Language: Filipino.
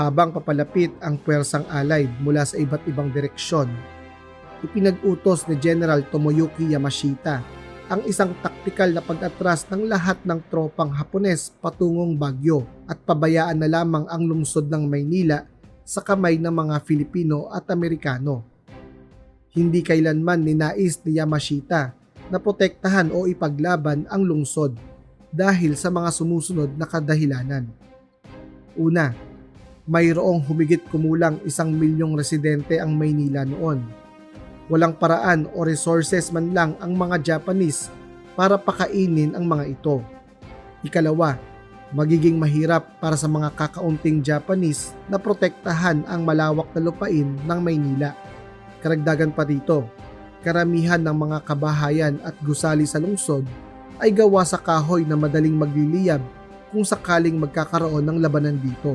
Habang papalapit ang puwersang Allied mula sa iba't ibang direksyon, ipinag-utos ni General Tomoyuki Yamashita ang isang taktikal na pag-atras ng lahat ng tropang Hapones patungong Bagyo at pabayaan na lamang ang lungsod ng Maynila sa kamay ng mga Filipino at Amerikano. Hindi kailanman ninais ni Yamashita na protektahan o ipaglaban ang lungsod dahil sa mga sumusunod na kadahilanan. Una, mayroong humigit kumulang isang milyong residente ang Maynila noon. Walang paraan o resources man lang ang mga Japanese para pakainin ang mga ito. Ikalawa, magiging mahirap para sa mga kakaunting Japanese na protektahan ang malawak na lupain ng Maynila. Karagdagan pa dito, karamihan ng mga kabahayan at gusali sa lungsod ay gawa sa kahoy na madaling magliliyab kung sakaling magkakaroon ng labanan dito.